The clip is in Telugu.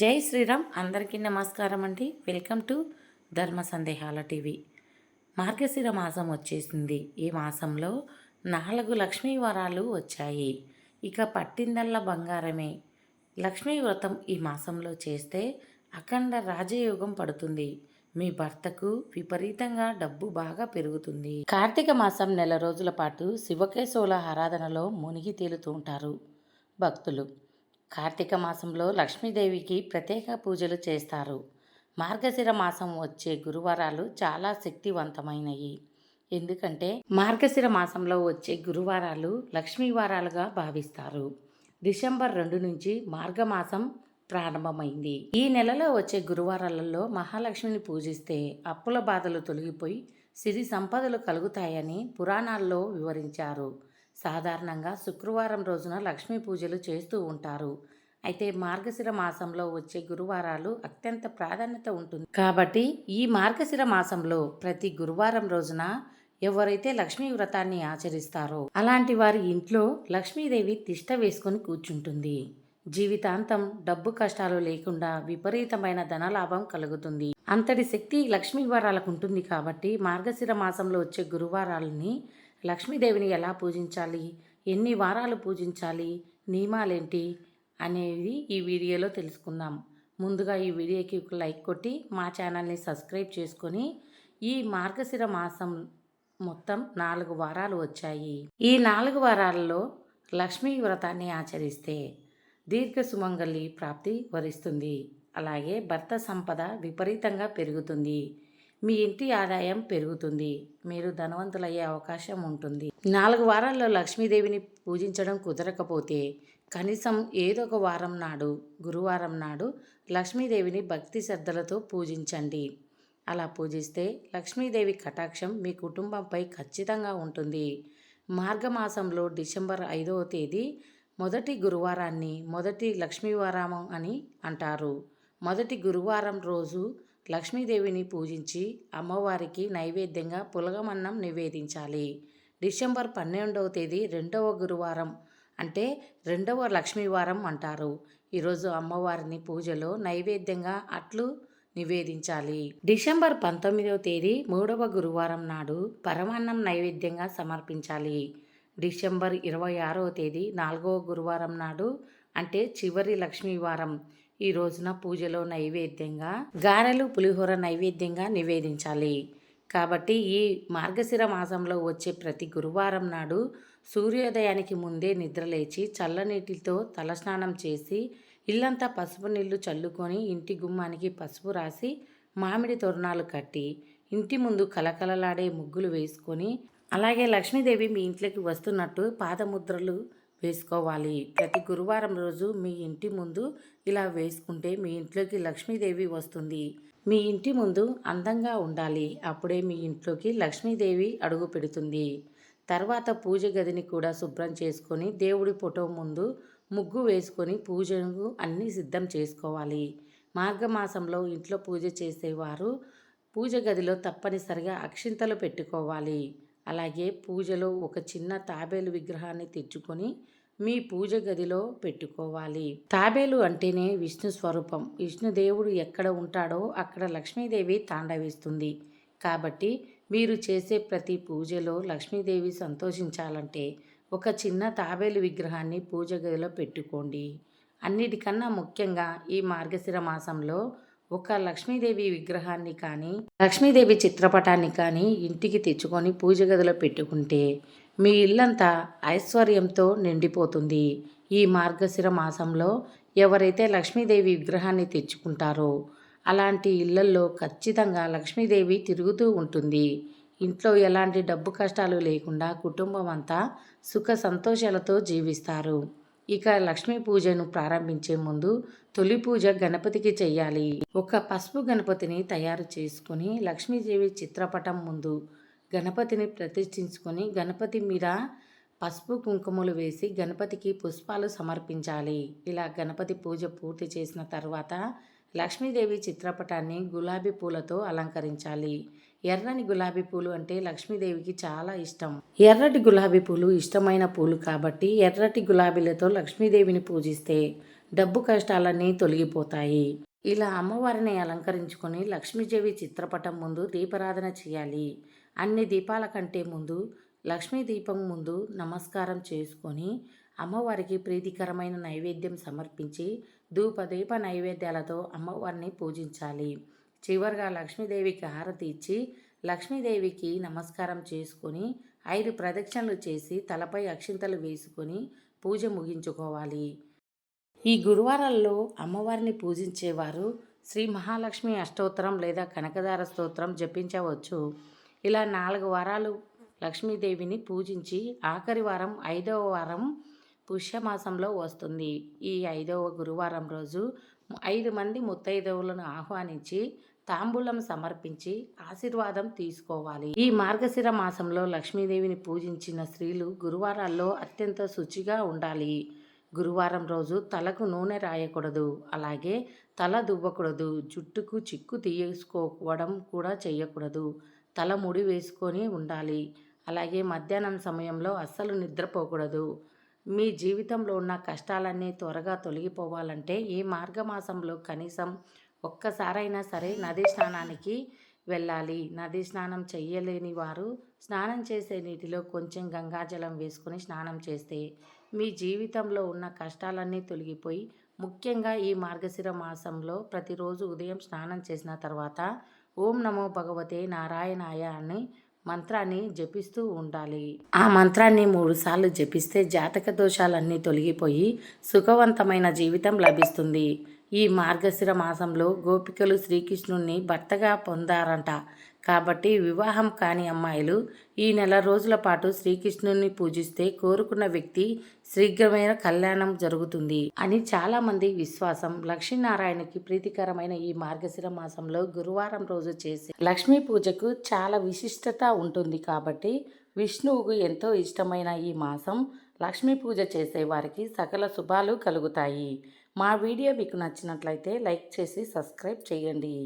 జై శ్రీరామ్. అందరికీ నమస్కారం అండి వెల్కమ్ టు ధర్మ సందేహాల టీవీ. మార్గశిర మాసం వచ్చేసింది. ఈ మాసంలో నాలుగు లక్ష్మీ వరాలు వచ్చాయి. ఇక పట్టిందల్లా బంగారమే. లక్ష్మీ వ్రతం ఈ మాసంలో చేస్తే అఖండ రాజయోగం పడుతుంది. మీ భర్తకు విపరీతంగా డబ్బు బాగా పెరుగుతుంది. కార్తీక మాసం నెల రోజుల పాటు శివకేశవుల ఆరాధనలో మునిగి తేలుతూ ఉంటారు భక్తులు. కార్తీక మాసంలో లక్ష్మీదేవికి ప్రత్యేక పూజలు చేస్తారు. మార్గశిర మాసం వచ్చే గురువారాలు చాలా శక్తివంతమైనవి ఎందుకంటే మార్గశిర మాసంలో వచ్చే గురువారాలు లక్ష్మీ వారాలుగా భావిస్తారు. డిసెంబర్ రెండు నుంచి మార్గమాసం ప్రారంభమైంది. ఈ నెలలో వచ్చే గురువారాలలో మహాలక్ష్మిని పూజిస్తే అప్పుల బాధలు తొలగిపోయి సిరి సంపదలు కలుగుతాయని పురాణాల్లో వివరించారు. సాధారణంగా శుక్రవారం రోజున లక్ష్మీ పూజలు చేస్తూ ఉంటారు. అయితే మార్గశిర మాసంలో వచ్చే గురువారాలు అత్యంత ప్రాధాన్యత ఉంటుంది. కాబట్టి ఈ మార్గశిర మాసంలో ప్రతి గురువారం రోజున ఎవరైతే లక్ష్మీ వ్రతాన్ని ఆచరిస్తారో అలాంటి వారి ఇంట్లో లక్ష్మీదేవి తిష్ట వేసుకొని కూర్చుంటుంది. జీవితాంతం డబ్బు కష్టాలు లేకుండా విపరీతమైన ధనలాభం కలుగుతుంది. అంతటి శక్తి లక్ష్మీ వారాలకు ఉంటుంది కాబట్టి మార్గశిర మాసంలో వచ్చే గురువారాలని లక్ష్మీదేవిని ఎలా పూజించాలి? ఎన్ని వారాలు పూజించాలి? నియమాలేంటి? అనేవి ఈ వీడియోలో తెలుసుకుందాం. ముందుగా ఈ వీడియోకి ఒక లైక్ కొట్టి మా ఛానల్ని సబ్స్క్రైబ్ చేసుకొని ఈ మార్గశిర మాసం మొత్తం నాలుగు వారాలు వచ్చాయి. ఈ నాలుగు వారాలలో లక్ష్మీ వ్రతాన్ని ఆచరిస్తే దీర్ఘ సుమంగళి ప్రాప్తి వరిస్తుంది. అలాగే భర్త సంపద విపరీతంగా పెరుగుతుంది. మీ ఇంటి ఆదాయం పెరుగుతుంది. మీరు ధనవంతులయ్యే అవకాశం ఉంటుంది. నాలుగు వారాల్లో లక్ష్మీదేవిని పూజించడం కుదరకపోతే కనీసం ఏదో ఒక వారం నాడు గురువారం నాడు లక్ష్మీదేవిని భక్తి శ్రద్ధలతో పూజించండి. అలా పూజిస్తే లక్ష్మీదేవి కటాక్షం మీ కుటుంబంపై ఖచ్చితంగా ఉంటుంది. మార్గమాసంలో డిసెంబర్ ఐదవ తేదీ మొదటి గురువారాన్ని మొదటి లక్ష్మీవారం అని అంటారు. మొదటి గురువారం రోజు లక్ష్మీదేవిని పూజించి అమ్మవారికి నైవేద్యంగా పులగమన్నం నివేదించాలి. డిసెంబర్ పన్నెండవ తేదీ రెండవ గురువారం అంటే రెండవ లక్ష్మీవారం అంటారు. ఈరోజు అమ్మవారిని పూజలో నైవేద్యంగా అట్లు నివేదించాలి. డిసెంబర్ పంతొమ్మిదవ తేదీ మూడవ గురువారం నాడు పరమాన్నం నైవేద్యంగా సమర్పించాలి. డిసెంబర్ ఇరవై ఆరవ తేదీ నాలుగవ గురువారం నాడు అంటే చివరి లక్ష్మీవారం. ఈ రోజున పూజలో నైవేద్యంగా గారెలు పులిహోర నైవేద్యంగా నివేదించాలి. కాబట్టి ఈ మార్గశిర మాసంలో వచ్చే ప్రతి గురువారం నాడు సూర్యోదయానికి ముందే నిద్రలేచి చల్లనీటితో తలస్నానం చేసి ఇల్లంతా పసుపు నీళ్ళు చల్లుకొని ఇంటి గుమ్మానికి పసుపు రాసి మామిడి తోరణాలు కట్టి ఇంటి ముందు కలకలలాడే ముగ్గులు వేసుకొని అలాగే లక్ష్మీదేవి మీ ఇంట్లోకి వస్తున్నట్టు పాదముద్రలు వేసుకోవాలి. ప్రతి గురువారం రోజు మీ ఇంటి ముందు ఇలా వేసుకుంటే మీ ఇంట్లోకి లక్ష్మీదేవి వస్తుంది. మీ ఇంటి ముందు అందంగా ఉండాలి. అప్పుడే మీ ఇంట్లోకి లక్ష్మీదేవి అడుగు పెడుతుంది. తర్వాత పూజ గదిని కూడా శుభ్రం చేసుకొని దేవుడి ఫోటో ముందు ముగ్గు వేసుకొని పూజను అన్నీ సిద్ధం చేసుకోవాలి. మార్గమాసంలో ఇంట్లో పూజ చేసేవారు పూజ గదిలో తప్పనిసరిగా అక్షింతలు పెట్టుకోవాలి. అలాగే పూజలో ఒక చిన్న తాబేలు విగ్రహాన్ని తెచ్చుకొని మీ పూజ గదిలో పెట్టుకోవాలి. తాబేలు అంటేనే విష్ణు స్వరూపం. విష్ణుదేవుడు ఎక్కడ ఉంటాడో అక్కడ లక్ష్మీదేవి తాండవిస్తుంది కాబట్టి మీరు చేసే ప్రతి పూజలో లక్ష్మీదేవి సంతోషించాలంటే ఒక చిన్న తాబేలు విగ్రహాన్ని పూజ గదిలో పెట్టుకోండి. అన్నిటికన్నా ముఖ్యంగా ఈ మార్గశిర మాసంలో ఒక లక్ష్మీదేవి విగ్రహాన్ని కానీ లక్ష్మీదేవి చిత్రపటాన్ని కానీ ఇంటికి తెచ్చుకొని పూజ గదిలో పెట్టుకుంటే మీ ఇల్లంతా ఐశ్వర్యంతో నిండిపోతుంది. ఈ మార్గశిర మాసంలో ఎవరైతే లక్ష్మీదేవి విగ్రహాన్ని తెచ్చుకుంటారో అలాంటి ఇళ్ళల్లో ఖచ్చితంగా లక్ష్మీదేవి తిరుగుతూ ఉంటుంది. ఇంట్లో ఎలాంటి డబ్బు కష్టాలు లేకుండా కుటుంబం అంతా సుఖ సంతోషాలతో జీవిస్తారు. ఇక లక్ష్మీ పూజను ప్రారంభించే ముందు తొలి పూజ గణపతికి చెయ్యాలి. ఒక పసుపు గణపతిని తయారు చేసుకుని లక్ష్మీదేవి చిత్రపటం ముందు గణపతిని ప్రతిష్ఠించుకొని గణపతి మీద పసుపు కుంకుమలు వేసి గణపతికి పుష్పాలు సమర్పించాలి. ఇలా గణపతి పూజ పూర్తి చేసిన తర్వాత లక్ష్మీదేవి చిత్రపటాన్ని గులాబీ పూలతో అలంకరించాలి. ఎర్రని గులాబీ పూలు అంటే లక్ష్మీదేవికి చాలా ఇష్టం. ఎర్రటి గులాబీ పూలు ఇష్టమైన పూలు కాబట్టి ఎర్రటి గులాబీలతో లక్ష్మీదేవిని పూజిస్తే డబ్బు కష్టాలన్నీ తొలగిపోతాయి. ఇలా అమ్మవారిని అలంకరించుకొని లక్ష్మీదేవి చిత్రపటం ముందు దీపారాధన చేయాలి. అన్ని దీపాల కంటే ముందు లక్ష్మీ దీపం ముందు నమస్కారం చేసుకొని అమ్మవారికి ప్రీతికరమైన నైవేద్యం సమర్పించి ధూపదీప నైవేద్యాలతో అమ్మవారిని పూజించాలి. చివరిగా లక్ష్మీదేవికి హారతి ఇచ్చి లక్ష్మీదేవికి నమస్కారం చేసుకొని ఐదు ప్రదక్షిణలు చేసి తలపై అక్షింతలు వేసుకొని పూజ ముగించుకోవాలి. ఈ గురువారాల్లో అమ్మవారిని పూజించేవారు శ్రీ మహాలక్ష్మి అష్టోత్తరం లేదా కనకదార స్తోత్రం జపించవచ్చు. ఇలా నాలుగు వారాలు లక్ష్మీదేవిని పూజించి ఆఖరి వారం ఐదవ వారం పుష్యమాసంలో వస్తుంది. ఈ ఐదవ గురువారం రోజు ఐదు మంది ముత్తైదవులను ఆహ్వానించి తాంబూలం సమర్పించి ఆశీర్వాదం తీసుకోవాలి. ఈ మార్గశిర మాసంలో లక్ష్మీదేవిని పూజించిన స్త్రీలు గురువారాల్లో అత్యంత శుచిగా ఉండాలి. గురువారం రోజు తలకు నూనె రాయకూడదు. అలాగే తల దువ్వకూడదు. జుట్టుకు చిక్కు తీసుకోవడం కూడా చేయకూడదు తల ముడి వేసుకొని ఉండాలి. అలాగే మధ్యాహ్నం సమయంలో అస్సలు నిద్రపోకూడదు. మీ జీవితంలో ఉన్న కష్టాలన్నీ త్వరగా తొలగిపోవాలంటే ఈ మార్గమాసంలో కనీసం ఒక్కసారైనా సరే నదీ స్నానానికి వెళ్ళాలి. నదీ స్నానం చేయలేని వారు స్నానం చేసే నీటిలో కొంచెం గంగాజలం వేసుకుని స్నానం చేస్తే మీ జీవితంలో ఉన్న కష్టాలన్నీ తొలగిపోయి ముఖ్యంగా ఈ మార్గశిర మాసంలో ప్రతిరోజు ఉదయం స్నానం చేసిన తర్వాత ఓం నమో భగవతే నారాయణాయ అని మంత్రాన్ని జపిస్తూ ఉండాలి. ఆ మంత్రాన్ని మూడుసార్లు జపిస్తే జాతక దోషాలన్నీ తొలగిపోయి సుఖవంతమైన జీవితం లభిస్తుంది. ఈ మార్గశిర మాసంలో గోపికలు శ్రీకృష్ణుణ్ణి భర్తగా పొందారంట. కాబట్టి వివాహం కాని అమ్మాయిలు ఈ నెల రోజుల పాటు శ్రీకృష్ణుని పూజిస్తే కోరుకున్న వ్యక్తి శీఘ్రమైన కళ్యాణం జరుగుతుంది అని చాలామంది విశ్వాసం. లక్ష్మీనారాయణకి ప్రీతికరమైన ఈ మార్గశిర మాసంలో గురువారం రోజు చేసే లక్ష్మీ పూజకు చాలా విశిష్టత ఉంటుంది కాబట్టి విష్ణువుకు ఎంతో ఇష్టమైన ఈ మాసం లక్ష్మీ పూజ చేసే వారికి సకల శుభాలు కలుగుతాయి. మా వీడియో మీకు నచ్చినట్లయితే లైక్ చేసి సబ్స్క్రైబ్ చేయండి.